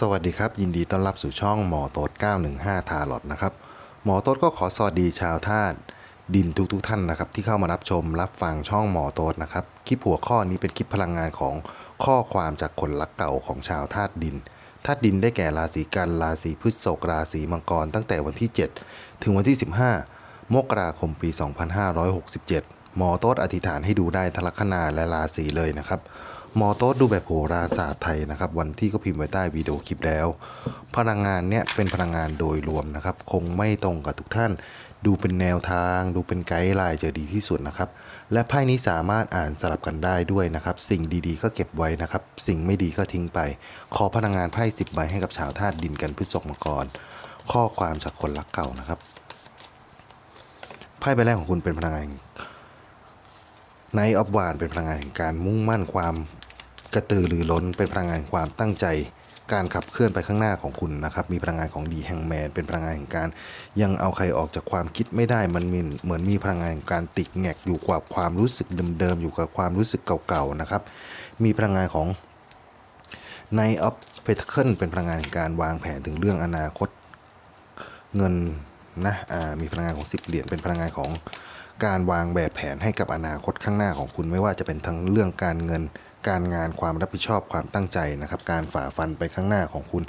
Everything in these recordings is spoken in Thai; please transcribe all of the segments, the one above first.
สวัสดีครับ ยินดีต้อนรับสู่ช่องหมอโต๊ด915 ทาร์ลอตนะครับ หมอโต๊ดก็ขอสวัสดีชาวธาตุดินทุกๆท่านนะครับ ที่เข้ามารับชมรับฟังช่องหมอโต๊ดนะครับ คลิปหัวข้อนี้เป็นคลิปพลังงานของข้อความจากคนรักเก่าของชาวธาตุดินธาตุดินได้แก่ราศีกันราศีพฤษภราศีมังกร ตั้งแต่วันที่ 7 ถึงวันที่ 15 มกราคมปี 2567 หมอโต๊ดอธิษฐานให้ดูได้ทลักษณาและราศีเลยนะครับ หมอโต๊ดดูแบบโหราศาสตร์ไทยนะครับ วันที่ก็พิมพ์ไว้ใต้วิดีโอคลิปแล้ว พลังงานเนี่ยเป็นพลังงานโดยรวมนะครับ คงไม่ตรงกับทุกท่าน ดูเป็นแนวทาง ดูเป็นไกด์ไลน์จะดีที่สุดนะครับ และไพ่นี้สามารถอ่านสลับกันได้ด้วยนะครับ สิ่งดีๆ ก็เก็บไว้นะครับ สิ่งไม่ดีก็ทิ้งไป ขอพลังงานไพ่สิบใบให้กับชาวธาตุดินกันพฤษภมังกรข้อความจากคนรักเก่านะครับไพ่ใบแรกของคุณเป็นพลังงานไนออฟวานเป็นพลังงานแห่งการมุ่งมั่นความ กระตือรือร้นเป็นพลังงานความตั้งใจ การขับเคลื่อนไปข้างหน้าของคุณนะครับ มีพลังงานของดีแห่งแมนเป็นพลังงานแห่งการ ยังเอาใครออกจากความคิดไม่ได้มันมีเหมือนมีพลังงานแห่งการติดแงกอยู่กับความรู้สึกเดิมๆอยู่กับความรู้สึกเก่าๆนะครับ มีพลังงานของในออฟเพทเคิลเป็นพลังงานแห่งการวางแผนถึงเรื่องอนาคตเงินนะอ่ามีพลังงานของ 10 เหรียญเป็นพลังงานของการวางแบบแผนให้กับอนาคตข้างหน้าของคุณไม่ว่าจะเป็นทั้งเรื่องการเงิน การงานความรับผิดชอบความตั้งใจนะครับ การฝ่าฟันไปข้างหน้าของคุณ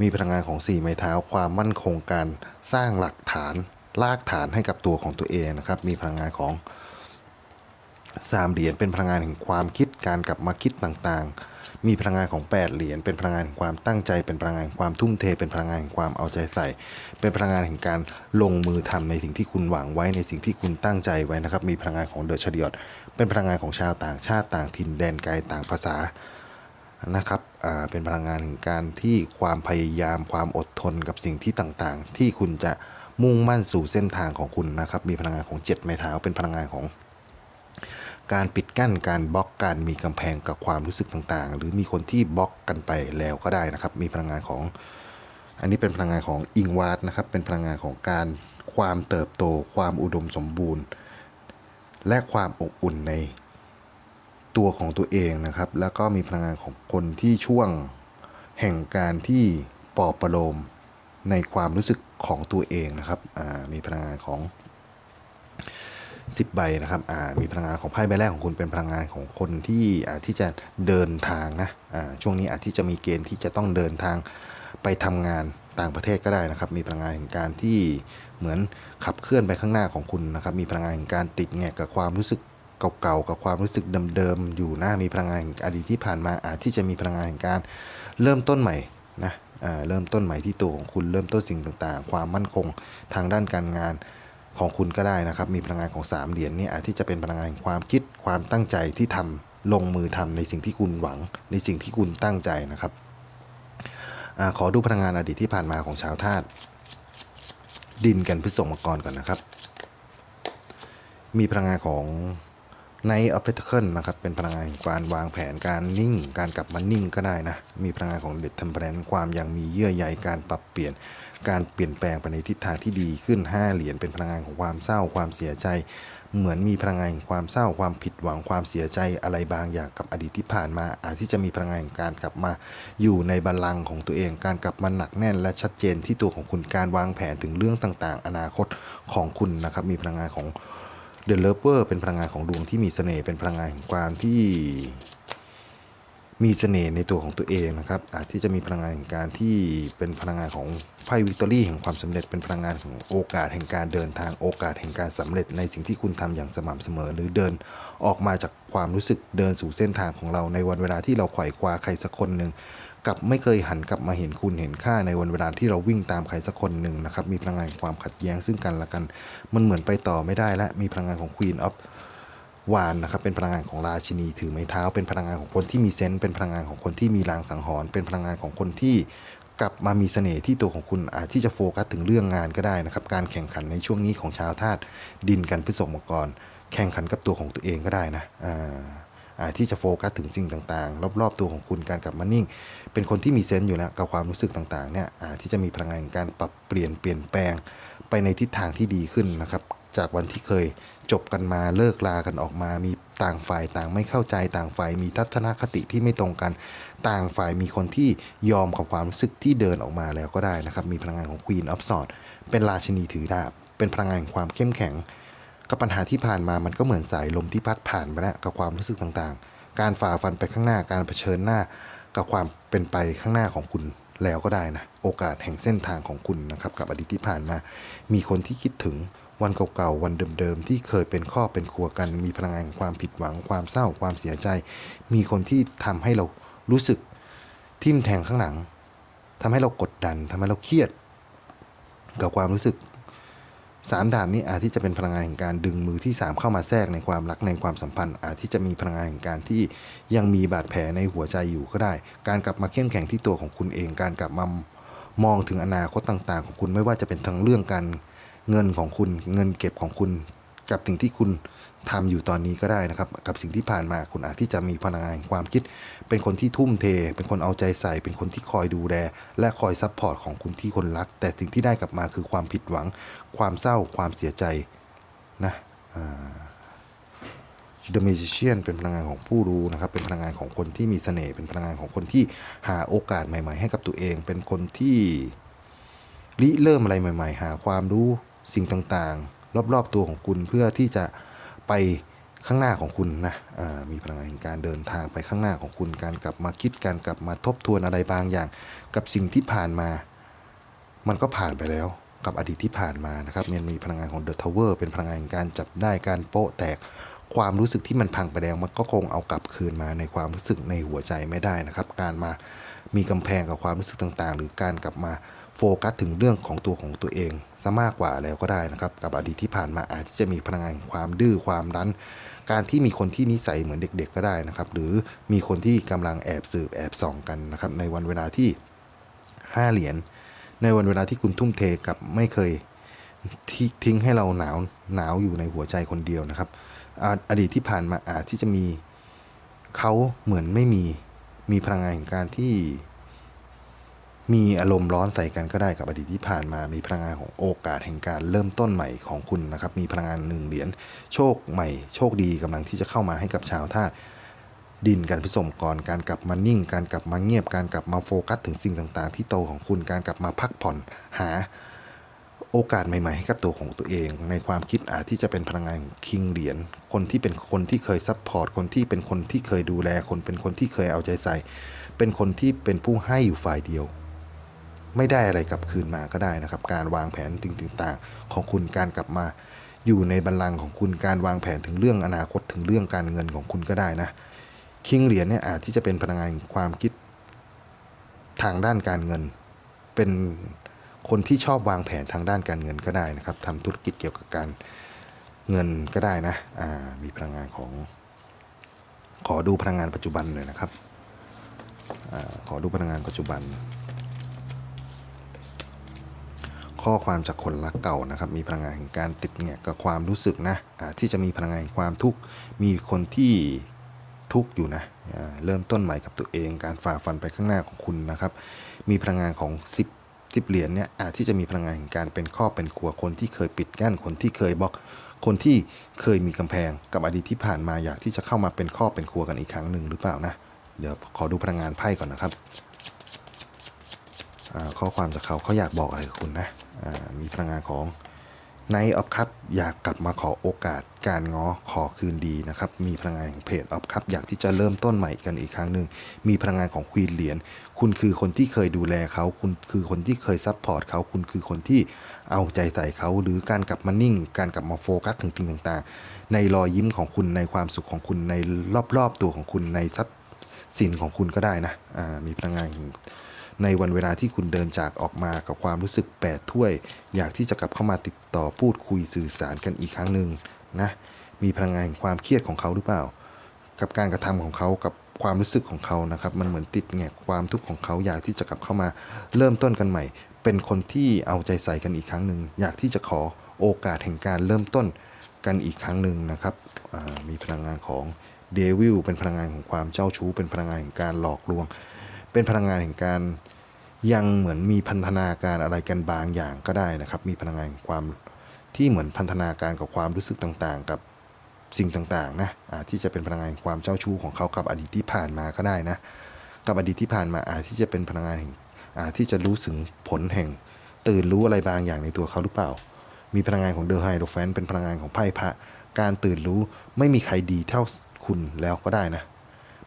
มีพลังงานของ4ไม้เท้า ความมั่นคงการสร้างหลักฐานลากฐานให้กับตัวของตัวเองนะครับ มีพลังงานของสามเหรียญเป็นพลังงานแห่งความคิดการกลับมาคิดต่างๆ มีพลังงานของ 8 เหรียญเป็นพลังงานแห่งความตั้งใจ เป็นพลังงานความทุ่มเท เป็นพลังงานแห่งความเอาใจใส่ เป็นพลังงานแห่งการลงมือทำในสิ่งที่คุณหวังไว้ในสิ่งที่คุณตั้งใจไว้นะครับ มีพลังงานของเดอะชดิอตเป็นพลังงานของชาวต่างชาติต่างถิ่นแดนไกลต่างภาษานะครับอ่าเป็นพลังงานแห่งการที่ความพยายามความอดทนกับสิ่งที่ต่างๆ ที่คุณจะมุ่งมั่นสู่เส้นทางของคุณนะครับ มีพลังงานของเจ็ดไม้เท้า เป็นพลังงานของ การปิดกั้นการบล็อกการมีกำแพงกับความรู้สึกต่างๆ หรือมีคนที่บล็อกกันไปแล้วก็ได้นะครับ มีพลังงานของ อันนี้เป็นพลังงานของอิงวาร์ดนะครับ เป็นพลังงานของการความเติบโต ความอุดมสมบูรณ์ และความอบอุ่นในตัวของตัวเองนะครับ แล้วก็มีพลังงานของคนที่ช่วงแห่งการที่ปลอบประโลมในความรู้สึกของตัวเองนะครับมีพลังงานของ 10 ใบนะครับอ่ามีพลังงานของไพ่ใบแรกของคุณเป็นพลังงานของคนที่อ่าที่จะเดินทางนะอ่าช่วงนี้อาจที่จะมีเกณฑ์ที่จะต้องเดินทางไปทำงานต่างประเทศก็ได้นะครับ มีพลังงานแห่งการที่เหมือนขับเคลื่อนไปข้างหน้าของคุณนะครับ มีพลังงานแห่งการติดแงกกับความรู้สึกเก่าๆกับความรู้สึกเดิมๆอยู่หน้ามีพลังงานอดีตที่ผ่านมาอาจที่จะมีพลังงานแห่งการเริ่มต้นใหม่นะเริ่มต้นใหม่ที่ตัวของคุณเริ่มต้นสิ่งต่างๆ ความมั่นคงทางด้านการงาน ของคุณก็ได้นะครับ มีพลังงานของสามเหรียญเนี่อาจที่จะเป็นพลังงานความคิดความตั้งใจที่ทำลงมือทำในสิ่งที่คุณหวัง ในสิ่งที่คุณตั้งใจนะครับอขอดูพลังงานอดีตที่ผ่านมาของชาวธาตุดินกันพฤษภมกรก่อนนะครับ มีพลังงานของในออฟเ t เ c ิลนะครับเป็นพลังงานการวางแผนการนิ่ง การกลับมานิ่งก็ได้นะ มีพลังงานของเด็ดเทมเพลนความยังมีเยื่อใยการปรับเปลี่ยน การเปลี่ยนแปลงไปในทิศทางที่ดีขึ้น 5 เหรียญเป็นพลังงานของความเศร้าความเสียใจ เหมือนมีพลังงานแห่งความเศร้าความผิดหวังความเสียใจอะไรบางอย่างกับอดีตที่ผ่านมา อาจที่จะมีพลังงานแห่งการกลับมา อยู่ในบัลลังก์ของตัวเอง การกลับมาหนักแน่น และชัดเจนที่ตัวของคุณการวางแผนถึงเรื่องต่างๆ อนาคตของคุณนะครับมีพลังงานของเดอะเลเวอร์เป็นพลังงานของดวงที่มีเสน่ห์เป็นพลังงานแห่งความที่ มีเสน่ห์ในตัวของตัวเองนะครับอาจที่จะมีพลังงานแห่งการที่เป็นพลังงานของไพ่วิกตอรี่แห่งความสำเร็จเป็นพลังงานของโอกาสแห่งการเดินทางโอกาสแห่งการสำเร็จในสิ่งที่คุณทำอย่างสม่ำเสมอ หรือเดินออกมาจากความรู้สึกเดินสู่เส้นทางของเราในวันเวลาที่เราไขว่คว้าใครสักคนหนึ่งกลับไม่เคยหันกลับมาเห็นคุณเห็นค่าในวันเวลาที่เราวิ่งตามใครสักคนหนึ่งนะครับมีพลังงานแห่งความขัดแย้งซึ่งกันและกัน มันเหมือนไปต่อไม่ได้และมีพลังงานของ Queen of วานนะครับเป็นพลังงานของราชินีถือไม้เท้า เป็นพลังงานของคนที่มีเซนส์เป็นพลังงานของคนที่มีลางสังหรณ์เป็นพลังงานของคนที่กลับมามีเสน่ห์ที่ตัวของคุณอาจที่จะโฟกัสถึงเรื่องงานก็ได้นะครับ การแข่งขันในช่วงนี้ของชาวธาตุดินกันพฤษภมกรแข่งขันกับตัวของตัวเองก็ได้นะอ่าอาจที่จะโฟกัสถึงสิ่งต่างๆ รอบๆ ตัวของคุณการกลับมานิ่ง เป็นคนที่มีเซนส์อยู่แล้วกับความรู้สึกต่างๆเนี่ยอาจที่จะมีพลังงานการปรับเปลี่ยนเปลี่ยนแปลงไปในทิศทางที่ดีขึ้นนะครับ จากวันที่เคยจบกันมาเลิกลากันออกมา มีต่างฝ่ายต่างไม่เข้าใจต่างฝ่ายมีทัศนคติที่ไม่ตรงกัน ต่างฝ่ายมีคนที่ยอมกับความรู้สึกที่เดินออกมาแล้วก็ได้นะครับ มีพลังงานของ Queen of Swords เป็นราชินีถือดาบ เป็นพลังงานแห่งความเข้มแข็ง กับปัญหาที่ผ่านมามันก็เหมือนสายลมที่พัดผ่านไปแล้วกับความรู้สึกต่างๆ การฝ่าฟันไปข้างหน้าการเผชิญหน้า กับความเป็นไปข้างหน้าของคุณแล้วก็ได้นะโอกาสแห่งเส้นทางของคุณนะครับกับอดีตที่ผ่านมา มีคนที่คิดถึง วันเก่าๆ วันเดิมๆ ที่เคยเป็นข้อเป็นครัวกัน มีพลังงานความผิดหวัง ความเศร้า ความเสียใจ มีคนที่ทำให้เรารู้สึกทิ่มแทงข้างหลังทำให้เรากดดันทำให้เราเครียด กับความรู้สึกสามดาบนี้อาจที่จะเป็นพลังงานแห่งการดึงมือที่สามเข้ามาแทรกในความรักในความสัมพันธ์ อาจที่จะมีพลังงานแห่งการที่ยังมีบาดแผลในหัวใจอยู่ก็ได้ การกลับมาเข้มแข็งที่ตัวของคุณเอง การกลับมามองถึงอนาคตต่าง ๆ ของคุณไม่ว่าจะเป็นทั้งเรื่องการ เงินของคุณเงินเก็บของคุณกับสิ่งที่คุณทำอยู่ตอนนี้ก็ได้นะครับ กับสิ่งที่ผ่านมาคุณอาจที่จะมีพลังงานความคิด เป็นคนที่ทุ่มเท เป็นคนเอาใจใส่ เป็นคนที่คอยดูแล และคอยซัพพอร์ตของคุณที่คนรัก แต่สิ่งที่ได้กลับมาคือความผิดหวัง ความเศร้าความเสียใจนะอ่า The Magician เป็นพลังงานของผู้รู้นะครับ เป็นพลังงานของคนที่มีเสน่ห์เป็นพลังงานของคนที่หาโอกาสใหม่ ๆ ให้กับตัวเอง เป็นคนที่ริเริ่มอะไรใหม่ ๆ หาความรู้ สิ่งต่างๆ รอบๆตัวของคุณเพื่อที่จะไปข้างหน้าของคุณนะมีพลังงานแห่งการเดินทางไปข้างหน้าของคุณ การกลับมาคิดการกลับมาทบทวนอะไรบางอย่าง กับสิ่งที่ผ่านมา มันก็ผ่านไปแล้วกับอดีตที่ผ่านมานะครับมันมีพลังงานของ The Tower เป็นพลังงานการจับได้การโป๊ะแตกความรู้สึกที่มันพังไปแล้วมันก็คงเอากลับคืนมาในความรู้สึกในหัวใจไม่ได้นะครับ การมามีกำแพงกับความรู้สึกต่างๆ หรือการกลับมา โฟกัสถึงเรื่องของตัวของตัวเองซะมากกว่าแล้วก็ได้นะครับ กับอดีตที่ผ่านมาอาจจะมีพลังงานความดื้อความรั้น การที่มีคนที่นิสัยเหมือนเด็ก ๆ ก็ได้นะครับ หรือมีคนที่กำลังแอบสืบแอบส่องกันนะครับ ในวันเวลาที่ 5 เหรียญในวันเวลาที่คุณทุ่มเทกับไม่เคยทิทิ้งให้เราหนาวหนาวอยู่ในหัวใจคนเดียวนะครับออดีตที่ผ่านมาอาจที่จะมีเขาเหมือนไม่มีมีพลังงานแห่งการที่ มีอารมณ์ร้อนใส่กันก็ได้กับอดีตที่ผ่านมา มีพลังงานของโอกาสแห่งการเริ่มต้นใหม่ของคุณนะครับ มีพลังงานหนึ่งเหรียญโชคใหม่ โชคดีกำลังที่จะเข้ามาให้กับชาวธาตุดินการผสมก่อนการกลับมานิ่ง การกลับมาเงียบ การกลับมาโฟกัสถึงสิ่งต่างๆ ที่โตของคุณ การกลับมาพักผ่อนหาโอกาสใหม่ๆให้กับตัวของตัวเอง ในความคิดอาจที่จะเป็นพลังงานคิงเหรียญคนที่เป็นคนที่เคยซัพพอร์ตคนที่เป็นคนที่เคยดูแลคนเป็นคนที่เคยเอาใจใส่ เป็นคนที่เป็นผู้ให้อยู่ฝ่ายเดียว ไม่ได้อะไรกลับคืนมาก็ได้นะครับ การวางแผนสิ่งต่างๆ ของคุณการกลับมา อยู่ในบัลลังก์ของคุณการวางแผนถึงเรื่องอนาคตถึงเรื่องการเงินของคุณก็ได้นะคิงเหรียญเนี่ยอาจที่จะเป็นพลังงานความคิดทางด้านการเงิน เป็นคนที่ชอบวางแผนทางด้านการเงินก็ได้นะครับทำธุรกิจเกี่ยวกับการเงินก็ได้นะมีพลังงานของ ขอดูพลังงานปัจจุบันเลยนะครับอขอดูพลังงานปัจจุบัน ข้อความจากคนรักเก่านะครับ มีพลังงานแห่งการติดแงกกับความรู้สึกนะอาจที่จะมีพลังงานแห่งความทุกข์มีคนที่ทุกข์อยู่นะเริ่มต้นใหม่กับตัวเอง การฝ่าฟันไปข้างหน้าของคุณนะครับ มีพลังงานของ 10 10เหรียญเนี่ยอาจที่จะมีพลังงานแห่งการเป็นข้อเป็นครัวคนที่เคยปิดกั้นคนที่เคยบล็อก คนที่เคยมีกำแพงกับอดีตที่ผ่านมาอยากที่จะเข้ามาเป็นข้อเป็นครัวกันอีกครั้งหนึ่งหรือเปล่านะ เดี๋ยวขอดูพลังงานไพ่ก่อนนะครับ ข้อความจากเขาเขาอยากบอกอะไรกับคุณนะมีพลังงานของในออฟคัพอยากกลับมาขอโอกาสการง้อขอคืนดีนะครับ มีพลังงานแห่งเพจออฟคัพอยากที่จะเริ่มต้นใหม่กันอีกครั้งหนึ่งมีพลังงานของควีนเหรียญคุณคือคนที่เคยดูแลเขา คุณคือคนที่เคยซัพพอร์ตเขา คุณคือคนที่เอาใจใส่เขาหรือการกลับมานิ่ง การกลับมาโฟกัสถึงสิ่งต่างๆ ในรอยยิ้มของคุณในความสุขของคุณในรอบๆตัวของคุณในทรัพย์สินของคุณก็ได้นะมีพลังงาน ในวันเวลาที่คุณเดินจากออกมากับความรู้สึกแปดถ้วย อยากที่จะกลับเข้ามาติดต่อพูดคุยสื่อสารกันอีกครั้งหนึ่งนะมีพลังงานแห่งความเครียดของเขาหรือเปล่า กับการกระทำของเขากับความรู้สึกของเขานะครับ มันเหมือนติดแงกความทุกข์ของเขาอยากที่จะกลับเข้ามาเริ่มต้นกันใหม่ เป็นคนที่เอาใจใส่กันอีกครั้งหนึ่งอยากที่จะขอโอกาสแห่งการเริ่มต้นกันอีกครั้งหนึ่งนะครับมีพลังงานของเดวิลเป็นพลังงานของความเจ้าชู้ เป็นพลังงานแห่งการหลอกลวง เป็นพลังงานแห่งการยังเหมือนมีพันธนาการอะไรกันบางอย่างก็ได้นะครับ มีพลังงานความที่เหมือนพันธนาการกับความรู้สึกต่างๆ กับสิ่งต่างๆนะอาจที่จะเป็นพลังงานความเจ้าชู้ของเขากับอดีตที่ผ่านมาก็ได้นะ กับอดีตที่ผ่านมาอาจที่จะเป็นพลังงานแห่งอาจที่จะรู้ถึงผลแห่ง ตื่นรู้อะไรบางอย่างในตัวเขาหรือเปล่า มีพลังงานของเดอะไฮโดแฟนเป็นพลังงานของไพ่พระการตื่นรู้ไม่มีใครดีเท่าคุณแล้วก็ได้นะ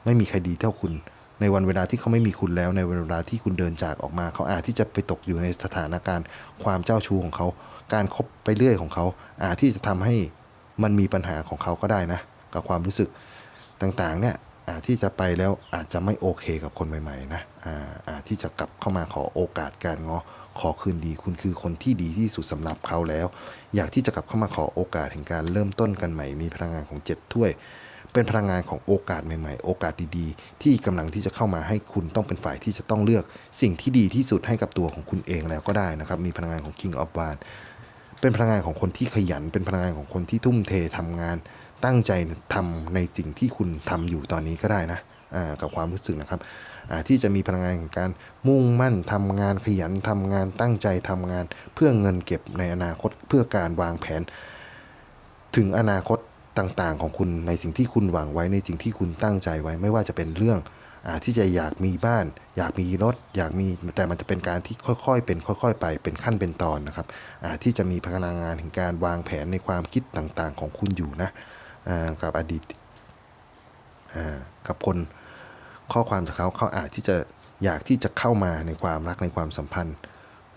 ไม่มีใครดีเท่าคุณ ในวันเวลาที่เขาไม่มีคุณแล้ว ในวันเวลาที่คุณเดินจากออกมา เขาอาจที่จะไปตกอยู่ในสถานการณ์ ความเจ้าชู้ของเขา การคบไปเรื่อยของเขา อาจที่จะทำให้มันมีปัญหาของเขาก็ได้นะ กับความรู้สึกต่างๆเนี่ยอาจที่จะไปแล้วอาจจะไม่โอเคกับคนใหม่ๆนะอาอาจที่จะกลับเข้ามาขอโอกาสการง้อขอคืนดีคุณคือคนที่ดีที่สุดสำหรับเขาแล้ว อยากที่จะกลับเข้ามาขอโอกาสแห่งการเริ่มต้นกันใหม่มีพลังงานของเจ็ดถ้วย เป็นพลังงานของโอกาสใหม่ๆ โอกาสดีๆ ที่กำลังที่จะเข้ามาให้คุณต้องเป็นฝ่ายที่จะต้องเลือกสิ่งที่ดีที่สุดให้กับตัวของคุณเองแล้วก็ได้นะครับ มีพลังงานของ King of w a n เป็นพลังงานของคนที่ขยัน เป็นพลังงานของคนที่ทุ่มเททำงาน ตั้งใจทำในสิ่งที่คุณทำอยู่ตอนนี้ก็ได้นะกับความรู้สึกนะครับที่จะมีพลังงานของการมุ่งมั่นทำงานขยันทำงานตั้งใจทำงาน เพื่อเงินเก็บในอนาคตเพื่อการวางแผน ถึงอนาคต ต่างๆ ของคุณในสิ่งที่คุณหวังไว้ในสิ่งที่คุณตั้งใจไว้ ไม่ว่าจะเป็นเรื่องอที่จะอยากมีบ้าน อยากมีรถ อยากมีแต่มันจะเป็นการที่ค่อยๆ เป็นค่อย ๆ ไปเป็นขั้นเป็นตอนนะครับที่จะมีพลังงานถึงการวางแผนในความคิดต่างๆ ของคุณอยู่นะกับอดีตกับคนข้อความจากเขาเขาอาจที่จะอยากที่จะเข้ามาในความรักในความสัมพันธ์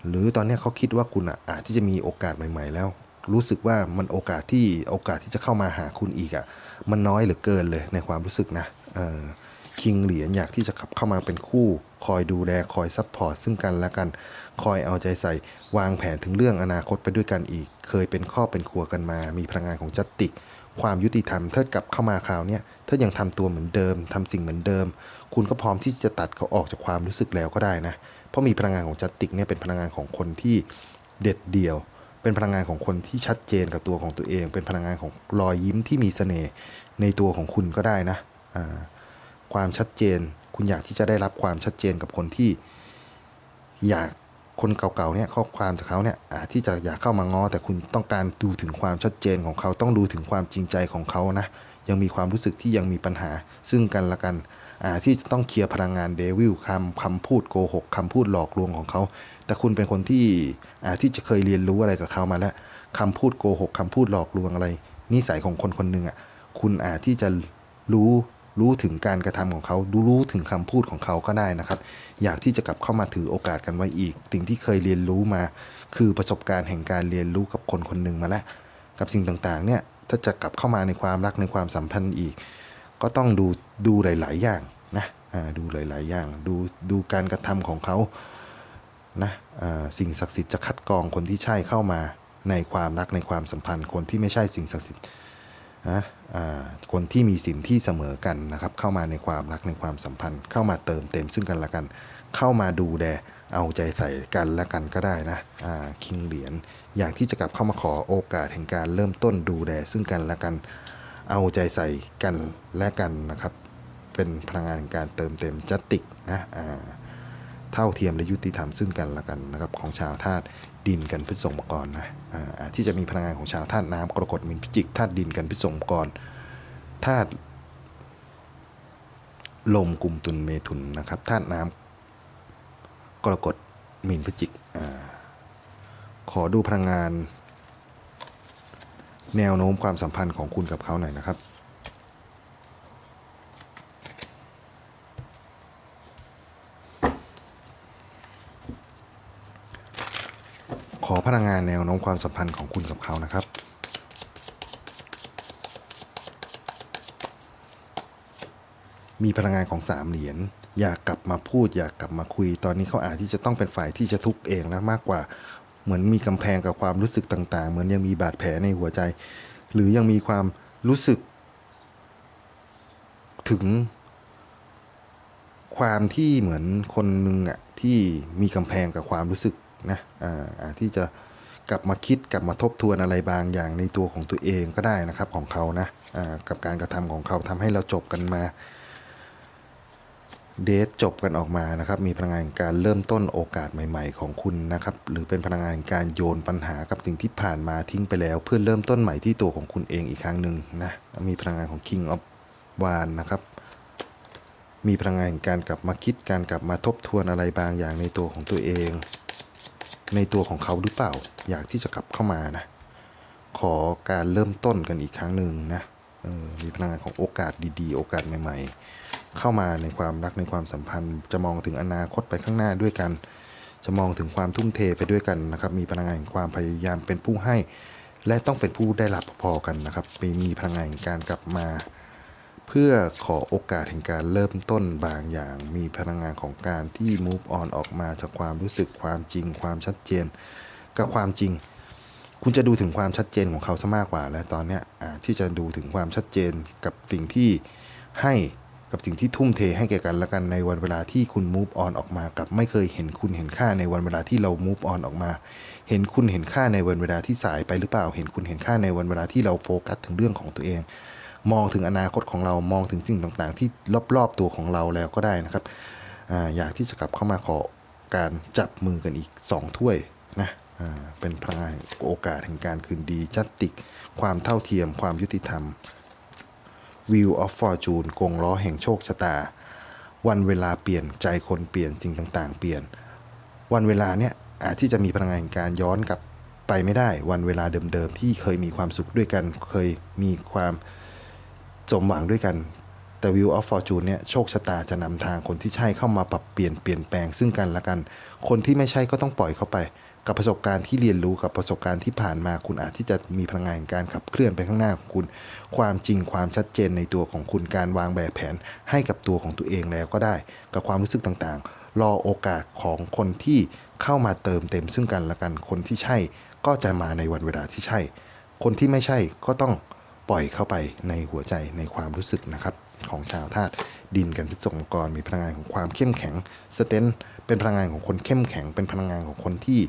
หรือตอนนี้เขาคิดว่าคุณอาจที่จะมีโอกาสใหม่ ๆ แล้ว รู้สึกว่ามันโอกาสที่โอกาสที่จะเข้ามาหาคุณอีกอะมันน้อยเหลือเกินเลยในความรู้สึกนะคิงเหรียญอยากที่จะขับเข้ามาเป็นคู่ คอยดูแลคอยซัพพอร์ตซึ่งกันและกัน คอยเอาใจใส่วางแผนถึงเรื่องอนาคตไปด้วยกันอีก เคยเป็นครอบเป็นครัวกันมา มีพลังงานของจัตติก ความยุติธรรมถ้ากลับเข้ามาคราวนี้ถ้ายังทำตัวเหมือนเดิมทำสิ่งเหมือนเดิม คุณก็พร้อมที่จะตัดเขาออกจากความรู้สึกแล้วก็ได้นะ เพราะมีพลังงานของจัตติกเนี่ยเป็นพลังงานของคนที่เด็ดเดี่ยว เป็นพลังงานของคนที่ชัดเจนกับตัวของตัวเอง เป็นพลังงานของรอยยิ้มที่มีเสน่ห์ในตัวของคุณก็ได้นะความชัดเจน คุณอยากที่จะได้รับความชัดเจนกับคนที่ อยากคนเก่าๆเนี่ยข้อความจากเขาเนี่ยที่จะอยากเข้ามาง้อแต่คุณต้องการดูถึงความชัดเจนของเขาต้องดูถึงความจริงใจของเขานะยังมีความรู้สึกที่ยังมีปัญหาซึ่งกันและกัน ที่จะต้องเคลียร์พลังงานเดวิลคำคำพูดโกหกคำพูดหลอกลวงของเขา แต่คุณเป็นคนที่ที่จะเคยเรียนรู้อะไรกับเขามาแล้วคำพูดโกหกคำพูดหลอกลวงอะไร นิสัยของคนคนหนึ่งอะคุณอาจที่จะรู้รู้ถึงการกระทำของเขาดูรู้ถึงคำพูดของเขาก็ได้นะครับ อยากที่จะกลับเข้ามาถือโอกาสกันไว้อีก สิ่งที่เคยเรียนรู้มา คือประสบการณ์แห่งการเรียนรู้กับคนคนหนึ่งมาแล้ว กับสิ่งต่างๆเนี่ยถ้าจะกลับเข้ามาในความรักในความสัมพันธ์อีก ก็ต้องดูดูหลาย ๆ อย่างนะดูหลาย ๆ อย่างดูดูการกระทำของเขานะสิ่งศักดิ์สิทธิ์จะคัดกรองคนที่ใช่เข้ามาในความรักในความสัมพันธ์ คนที่ไม่ใช่สิ่งศักดิ์สิทธิ์นะคนที่มีสินที่เสมอกันนะครับ เข้ามาในความรักในความสัมพันธ์ เข้ามาเติมเต็มซึ่งกันและกัน เข้ามาดูแลเอาใจใส่กันและกันก็ได้นะคิงเหรียญอยากที่จะกลับเข้ามาขอโอกาสแห่งการเริ่มต้นดูแลซึ่งกันและกัน เอาใจใส่กันและกันนะครับ เป็นพลังงานการเติมเต็มจัตติกนะเท่าเทียมและยุติธรรมซึ่งกันและกันนะครับของชาวธาตุดินกันพิษงกรนะอ่าอาจที่จะมีพลังงานของชาวธาตุน้ำกรกฎมินพิจิกธาตุดินกันพิษงกรธาตุลมกุมตุลเมถุนนะครับธาตุน้ำกรกฎมินพิจิกอขอดูพลังงาน แนวโน้มความสัมพันธ์ของคุณกับเขาหน่อยนะครับ ขอพลังงานแนวโน้มความสัมพันธ์ของคุณกับเขานะครับมีพลังงานของสามเหรียญอยากกลับมาพูด อยากกลับมาคุย ตอนนี้เขาอาจที่จะต้องเป็นฝ่ายที่จะทุกข์เองแล้วมากกว่า เหมือนมีกำแพงกับความรู้สึกต่างๆ เหมือนยังมีบาดแผลในหัวใจ หรือยังมีความรู้สึก ถึง ความที่เหมือนคนหนึ่งอะที่มีกำแพงกับความรู้สึกนะอ่าที่จะกลับมาคิดกลับมาทบทวนอะไรบางอย่างในตัวของตัวเองก็ได้นะครับของเขานะอ่ากับการกระทำของเขาทำให้เราจบกันมา เดทจบกันออกมานะครับ มีพลังงานการเริ่มต้นโอกาสใหม่ ๆ ของคุณนะครับ หรือเป็นพลังงานการโยนปัญหากับสิ่งที่ผ่านมาทิ้งไปแล้ว เพื่อเริ่มต้นใหม่ที่ตัวของคุณเองอีกครั้งหนึ่งนะ มีพลังงานของ King of w a n นะครับ มีพลังงานการกลับมาคิดการกลับมาทบทวนอะไรบางอย่างในตัวของตัวเอง ในตัวของเขาหรือเปล่า อยากที่จะกลับเข้ามานะ ขอการเริ่มต้นกันอีกครั้งหนึ่งนะ มีพลังงานของโอกาสดีๆ โอกาสใหม่ๆ เข้ามาในความรักในความสัมพันธ์ จะมองถึงอนาคตไปข้างหน้าด้วยกัน จะมองถึงความทุ่มเทไปด้วยกันนะครับ มีพลังงานความพยายามเป็นผู้ให้ และต้องเป็นผู้ได้รับพอๆกันนะครับมีมีพลังงานการกลับมา เพื่อขอโอกาสแห่งการเริ่มต้นบางอย่าง มีพลังงานของการที่ move on ออกมาจากความรู้สึกความจริง ความชัดเจน กับความจริง คุณจะดูถึงความชัดเจนของเขาซะมากกว่า และตอนเนี้ยที่จะดูถึงความชัดเจนกับสิ่งที่ให้กับสิ่งที่ทุ่มเทให้แก่กันและกันในวันเวลาที่คุณ move on ออกมา กับไม่เคยเห็นคุณเห็นค่าในวันเวลาที่เรา move on ออกมา เห็นคุณเห็นค่าในวันเวลาที่สายไปหรือเปล่า เห็นคุณเห็นค่าในวันเวลาที่เราโฟกัสถึงเรื่องของตัวเอง มองถึงอนาคตของเรามองถึงสิ่งต่างๆ ที่รอบๆตัวของเราแล้วก็ได้นะครับออยากที่จะกลับเข้ามาขอการจับมือกันอีก 2 ถ้วยนะ เป็นพลังงานโอกาสแห่งการคืนดีจัตติก ความเท่าเทียมความยุติธรรม Wheel of Fortune กงล้อแห่งโชคชะตา วันเวลาเปลี่ยนใจคนเปลี่ยนสิ่งต่างๆ เปลี่ยน วันเวลาเนี่ยอาจที่จะมีพลังงานแห่งการย้อนกลับไปไม่ได้ วันเวลาเดิมๆที่เคยมีความสุขด้วยกัน เคยมีความสมหวังด้วยกันแต่ View of Fortune เนี่ยโชคชะตาจะนำทางคนที่ใช่เข้ามาปรับเปลี่ยนเปลี่ยนแปลงซึ่งกันและกัน คนที่ไม่ใช่ก็ต้องปล่อยเข้าไป กับประสบการณ์ที่เรียนรู้กับประสบการณ์ที่ผ่านมาคุณอาจที่จะมีพลังงานแห่งการขับเคลื่อนไปข้างหน้าของคุณ ความจริงความชัดเจนในตัวของคุณการวางแบบแผนให้กับตัวของตัวเองแล้วก็ได้ กับความรู้สึกต่างๆ รอโอกาสของคนที่เข้ามาเติมเต็มซึ่งกันและกันคนที่ใช่ก็จะมาในวันเวลาที่ใช่ คนที่ไม่ใช่ก็ต้องปล่อยเข้าไปในหัวใจในความรู้สึกนะครับ ของชาวธาตุดินกันพิจงกรมีพลังงานของความเข้มแข็งสเตนเป็นพลังงานของคนเข้มแข็งเป็นพลังงานของคนที่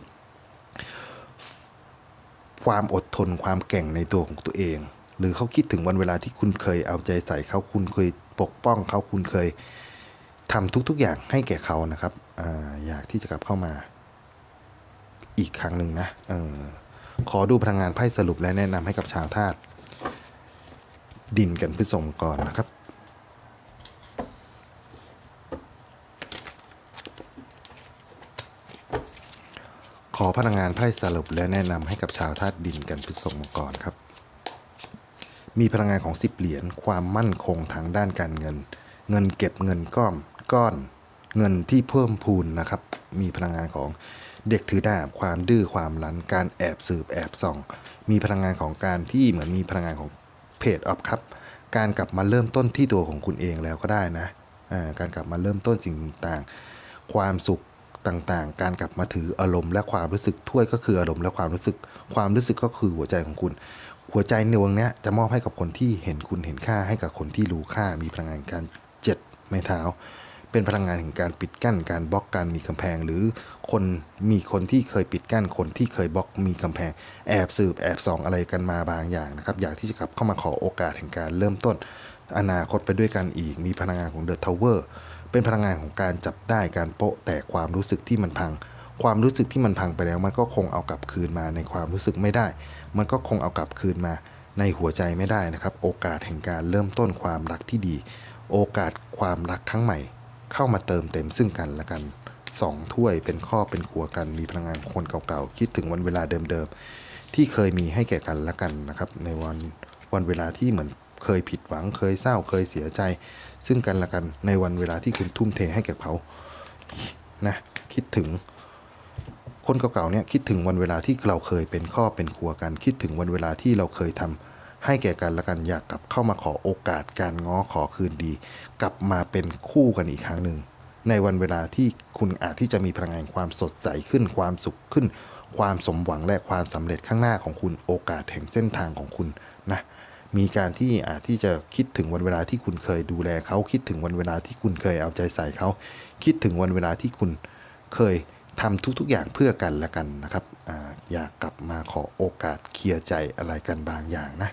ความอดทนความแก่งในตัวของตัวเอง หรือเขาคิดถึงวันเวลาที่คุณเคยเอาใจใส่เขาคุณเคยปกป้องเขาคุณเคยทำทุก ๆ อย่างให้แก่เขานะครับออยากที่จะกลับเข้ามา อีกครั้งหนึ่งนะออขอดูพลังงานไพ่สรุปและแนะนำให้กับชาวธาตุดินกันพฤษภก่อนนะครับ ขอพลังงานไพ่สรุปและแนะนำให้กับชาวธาตุดินกันพฤษภก่อนครับ มีพลังงานของสิบเหรียญความมั่นคงทางด้านการเงิน เงินเก็บเงินก้อนก้อน เงินที่เพิ่มพูนนะครับ มีพลังงานของเด็กถือดาบความดื้อความรันการแอบสืบแอบส่อง มีพลังงานของการที่เหมือนมีพลังงานของเพจออฟครับ การกลับมาเริ่มต้นที่ตัวของคุณเองแล้วก็ได้นะการกลับมาเริ่มต้นสิ่งต่าง ความสุข ต่างๆ การกลับมาถืออารมณ์และความรู้สึกถ้วยก็คืออารมณ์และความรู้สึก ความรู้สึกก็คือหัวใจของคุณ หัวใจในวงนี้จะมอบให้กับคนที่เห็นคุณเห็นค่าให้กับคนที่รู้ค่ามีพลังงานการเจ็ดไม้เท้า เป็นพลังงานแห่งการปิดกั้น การบล็อกการมีกำแพง หรือคนมีคนที่เคยปิดกั้นคนที่เคยบล็อกมีกำแพง แอบสืบแอบส่องอะไรกันมาบางอย่างนะครับอยากที่จะกลับเข้ามาขอโอกาสแห่งการเริ่มต้น อนาคตไปด้วยกันอีกมีพลังงานของเดอะทาวเวอร์ เป็นพลังงานของการจับได้การโปะแต่ความรู้สึกที่มันพัง ความรู้สึกที่มันพังไปแล้ว มันก็คงเอากลับคืนมาในความรู้สึกไม่ได้ มันก็คงเอากลับคืนมาในหัวใจไม่ได้นะครับ โอกาสแห่งการเริ่มต้นความรักที่ดี โอกาสความรักครั้งใหม่ เข้ามาเติมเต็มซึ่งกันและกันสองถ้วยเป็นข้อเป็นครัวกันมีพลังงานคนเก่าๆคิดถึงวันเวลาเดิมๆที่เคยมีให้แก่กันและกันนะครับ ในวันวันเวลาที่เหมือน เคยผิดหวังเคยเศร้าเคยเสียใจ ซึ่งกันและกันในวันเวลาที่คุณทุ่มเทให้แก่เขานะคิดถึงคนเก่าๆเนี่ยคิดถึงวันเวลาที่เราเคยเป็นข้อเป็นครัวกัน คิดถึงวันเวลาที่เราเคยทำให้แก่กันและกันอยากกลับเข้ามาขอโอกาสการง้อขอคืนดี กลับมาเป็นคู่กันอีกครั้งหนึ่งในวันเวลาที่คุณอาจที่จะมีพลังงานความสดใสขึ้นความสุขขึ้น ความสมหวังและความสำเร็จข้างหน้าของคุณโอกาสแห่งเส้นทางของคุณนะ มีการที่อาจที่จะคิดถึงวันเวลาที่คุณเคยดูแลเขาคิดถึงวันเวลาที่คุณเคยเอาใจใส่เขาคิดถึงวันเวลาที่คุณเคยทำทุกๆอย่างเพื่อกันและกันนะครับออยากกลับมาขอโอกาสเคลียร์ใจอะไรกันบางอย่างนะ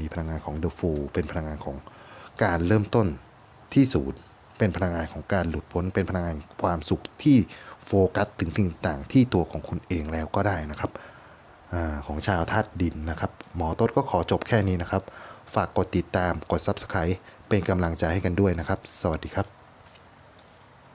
มีพลังงานของ The Fool เป็นพลังงานของการเริ่มต้นที่ศูนย์เป็นพลังงานของการหลุดพ้น เป็นพลังงานความสุขที่โฟกัสถึงสิ่งต่างๆที่ตัวของคุณเองแล้วก็ได้นะครับ ของชาวธาตุดินนะครับ หมอต้นก็ขอจบแค่นี้นะครับ ฝากกดติดตามกด Subscribe เป็นกำลังใจให้กันด้วยนะครับ สวัสดีครับ